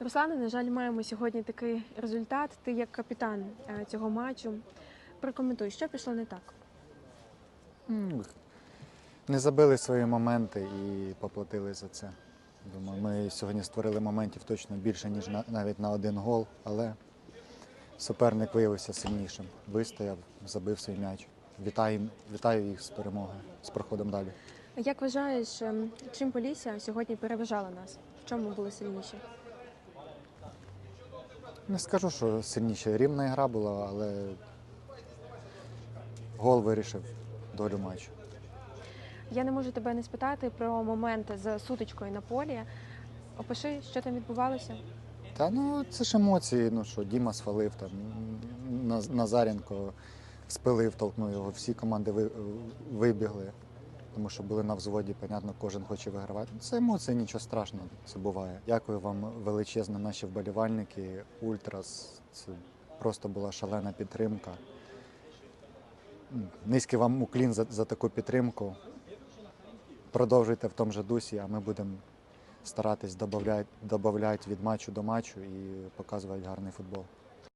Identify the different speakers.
Speaker 1: Руслане, на жаль, маємо сьогодні такий результат. Ти як капітан е, цього матчу. Прокоментуй, що пішло не так.
Speaker 2: Не забили свої моменти і поплатили за це. Думаю, ми сьогодні створили моментів точно більше, ніж на, навіть на один гол, але суперник виявився сильнішим. Вистояв, забив свій м'яч. Вітаю, вітаю їх з перемогою, з проходом далі.
Speaker 1: Як вважаєш, ем, чим Полісся сьогодні переважала нас? В чому були сильніші?
Speaker 2: Не скажу, що сильніше рівна гра була, але гол вирішив долю матчу.
Speaker 1: Я не можу тебе не спитати про моменти з сутичкою на полі. Опиши, що там відбувалося.
Speaker 2: Та ну це ж емоції. Ну що, Діма свалив там, Назаренко спилив, толкнув його. Всі команди вибігли, тому що були на взводі, понятно, кожен хоче вигравати. Це емоції, нічого страшного, це буває. Дякую вам величезно, наші вболівальники, Ультрас. Це просто була шалена підтримка. Низький вам уклін за, за таку підтримку. Продовжуйте в тому же дусі, а ми будемо старатись додати від матчу до матчу і показувати гарний футбол.